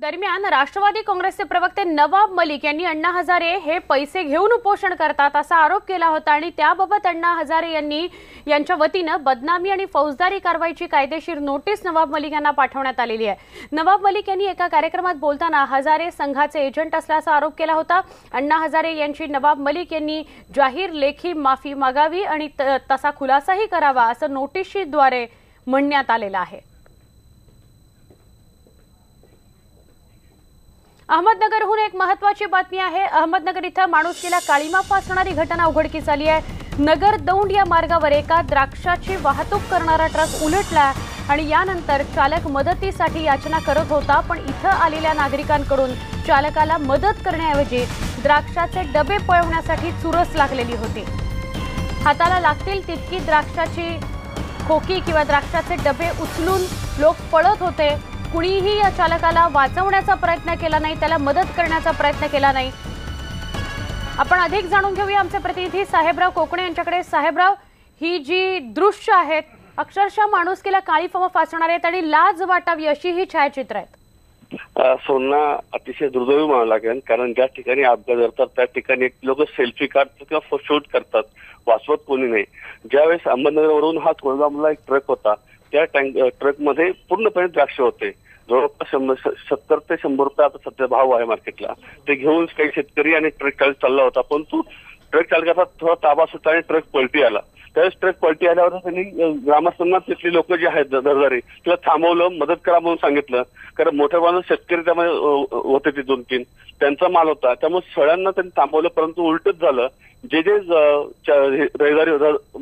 दरम्यान राष्ट्रवादी काँग्रेसचे प्रवक्ते नवाब मलिक यांनी अण्णा हजारे हे पैसे घेऊन उपोषण करतात असा आरोप केला होता आणि त्याबाबत अण्णा हजारे यांनी यांच्या वतीनं बदनामी आणि फौजदारी कारवाईची कायदेशीर नोटीस नवाब मलिक यांना पाठवण्यात आलेली आहे. नवाब मलिक यांनी एका कार्यक्रमात बोलताना हजारे संघाचे एजंट असल्याचा आरोप केला होता. अण्णा हजारे यांची नवाब मलिक यांनी जाहीर लेखी माफी मागावी आणि त- तसा खुलासाही करावा असं नोटीसद्वारे म्हणण्यात आलेलं आहे. अहमदनगरहून एक महत्वाची बातमी आहे. अहमदनगर इथं माणुसकीला काळीमा फासणारी घटना उघडकीस आली आहे. नगर दौंड या मार्गावर एका द्राक्षाची वाहतूक करणारा ट्रक उलटला आणि यानंतर चालक मदतीसाठी याचना करत होता पण इथं आलेल्या नागरिकांकडून चालकाला मदत करण्याऐवजी द्राक्षाचे डबे पळवण्यासाठी चुरस लागलेली होती. हाताला लागतील तितकी द्राक्षाची खोकी किंवा द्राक्षाचे डबे उचलून लोक पळत होते. कुणीही या चालकाला वाचवण्याचा प्रयत्न केला नाही त्याला मदत करण्याचा प्रयत्न केला नाही. आपण अधिक जाणून घेऊया आमचे प्रतिनिधी साहेबराव कोकणे यांच्याकडे. साहेबराव ही जी दृश्य आहेत अक्षरशः माणुसकीला काळी फम फासणार आहेत आणि लाज वाटावी अशी ही छायाचित्र आहेत. सोना अतिशय दुर्दैवी म्हणावं लागेल कारण ज्या ठिकाणी अपघात घडतात त्या ठिकाणी लोक सेल्फी काढतात किंवा शूट करतात वाचवत कोणी नाही. ज्यावेळेस अहमदनगरवरून हा कोळगामला एक ट्रक होता त्या टँक ट्रकमध्ये पूर्णपणे द्राक्ष होते. जवळपास शंभर सत्तर ते शंभर रुपये आता सध्या भाव आहे मार्केटला. ते घेऊन काही शेतकरी आणि ट्रक चालक चालला होता परंतु ट्रक चालकाचा थोडा ताबा सुटला आणि ट्रक पलटी आला. त्यावेळेस ट्रक पलटी आल्यावर त्यांनी ग्रामस्थांना तिथली लोक जे आहेत दरदारी तिला थांबवलं मदत करा म्हणून सांगितलं. कारण मोठ्या प्रमाणात शेतकरी त्यामध्ये होते ते दोन तीन त्यांचा माल होता. त्यामुळे सगळ्यांना त्यांनी थांबवलं परंतु उलटच झालं. जे जे रहिवारी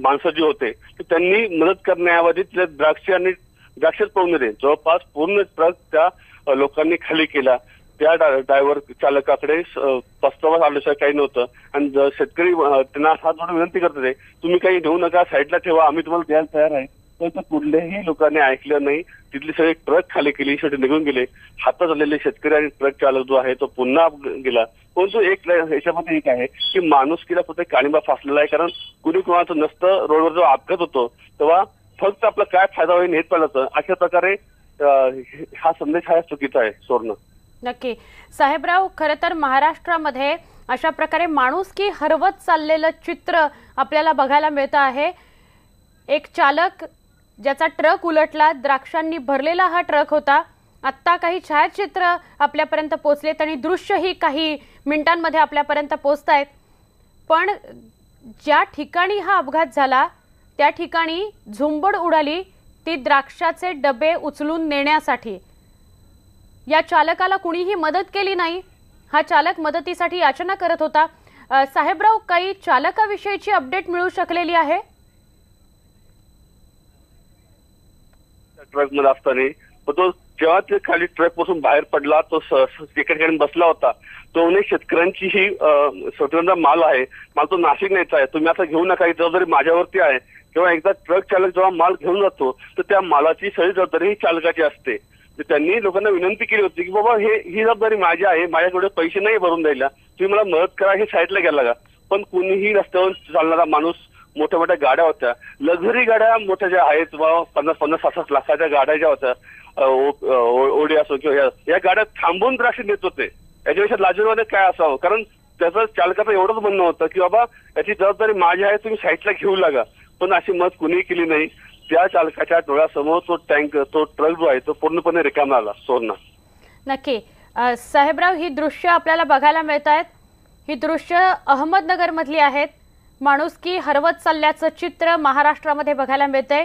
माणसं जी होते ते त्यांनी मदत करण्याऐवजी तिला द्राक्ष आणि द्राक्षच पळून दिले. जवळपास पूर्ण ट्रक त्या लोकांनी खाली केला. त्या ड्रायव्हर चालकाकडे अ, आल्याशिवाय काही नव्हतं. आणि शेतकरी त्यांना हात जोडून विनंती करत होते तुम्ही काही घेऊ नका साईडला ठेवा आम्ही तुम्हाला द्यायला तयार आहे. पण कुठल्याही लोकांनी ऐकलं नाही. तिथले सगळे ट्रक खाली केली शेवटी निघून गेले. हातात आलेले शेतकरी आणि ट्रक चालक जो आहे तो पुन्हा गेला. परंतु एक याच्यामध्ये ह्याच्यामध्ये एक आहे की माणुसकीला कुठे काळिंबा फासलेला आहे. कारण कुणी कुणाचं नसतं रोडवर जो अपघात होतो तेव्हा फक्त आपला काय फायदा होईल हेच पाहिलं अशा प्रकारे हा संदेश हा चुकीचा आहे सोडणं नक्की. साहेबराव खरं तर महाराष्ट्रामध्ये अशा प्रकारे माणूस की हरवत चाललेलं चित्र आपल्याला बघायला मिळतं आहे. एक चालक ज्याचा ट्रक उलटला द्राक्षांनी भरलेला हा ट्रक होता. आत्ता काही छायाचित्र आपल्यापर्यंत पोचलेत आणि दृश्यही काही मिनिटांमध्ये आपल्यापर्यंत पोचत आहेत पण ज्या ठिकाणी हा अपघात झाला त्या ठिकाणी झुंबड उडाली ती द्राक्षाचे डबे उचलून नेण्यासाठी. या चालकाला कुणीही मदत केली नाही. हा चालक मदतीसाठी याचना करत होता. साहेबराव काही चालकाविषयीची अपडेट मिळू शकलेली आहे? ट्रकमध्ये असताना पण तो जेव्हा ते खाली ट्रकपासून बाहेर पडला तो स- एका ठिकाणी बसला होता. तो शेतकऱ्यांची ही स्वतंत्र माल आहे. मला तो नाशिक न्यायचा आहे. तुम्ही आता घेऊ नका. ही जबाबदारी माझ्यावरती आहे. किंवा एकदा ट्रक चालक जेव्हा माल घेऊन जातो तर त्या मालाची सगळी जबाबदारी ही चालकाची असते. तर त्यांनी लोकांना विनंती केली होती की बाबा हे ही जबाबदारी माझी आहे. माझ्याकडे पैसे नाही भरून द्यायला. तुम्ही मला मदत करा. हे साईडला गेला का पण कुणीही रस्त्यावर चालणारा माणूस मोठ्या मोठ्या गाड्या होत्या. लक्झरी गाड्या मोठ्या ज्या आहेत वा पन्नास पन्नास सात लाखाच्या गाड्या ज्या होत्या ओडी असो किंवा या- गाड्या थांबून द्राक्ष देत होते. याच्यापेक्षा लाजवाने काय असावं? कारण त्याचं चालकाचं एवढंच म्हणणं होतं की बाबा याची जबाबदारी माझी आहे तुम्ही साईडला घेऊ लागा. पण अशी मत कुणीही केली नाही. त्या चालकाच्या डोळ्यासमोर तो टँक तो ट्रक जो आहे तो पूर्णपणे रिकामा आला सोडणं नक्की. साहेबराव ही दृश्य आपल्याला बघायला मिळत आहेत ही दृश्य अहमदनगरमधली आहेत. माणुसकी हरवत चालल्याचं चित्र महाराष्ट्रामध्ये बघायला मिळतंय.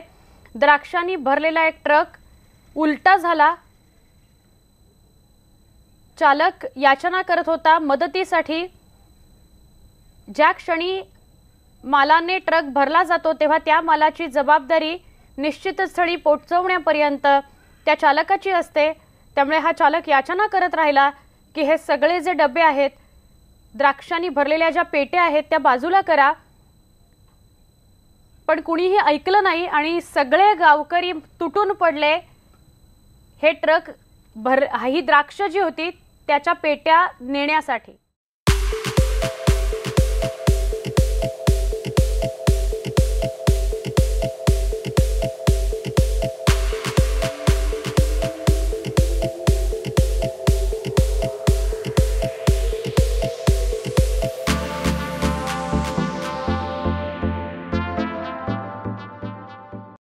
द्राक्षांनी भरलेला एक ट्रक उलटा झाला. चालक याचना करत होता मदतीसाठी. ज्या क्षणी मालाने ट्रक भरला जातो तेव्हा त्या मालाची जबाबदारी निश्चित स्थळी पोचवण्यापर्यंत त्या चालकाची असते. त्यामुळे हा चालक याचना करत राहिला की हे सगळे जे डबे आहेत द्राक्षांनी भरलेल्या ज्या पेट्या आहेत त्या बाजूला करा. पण कुणीही ऐकलं नाही आणि सगळे गावकरी तुटून पडले. हे ट्रक भर ही द्राक्ष जी होती त्याच्या पेट्या नेण्यासाठी.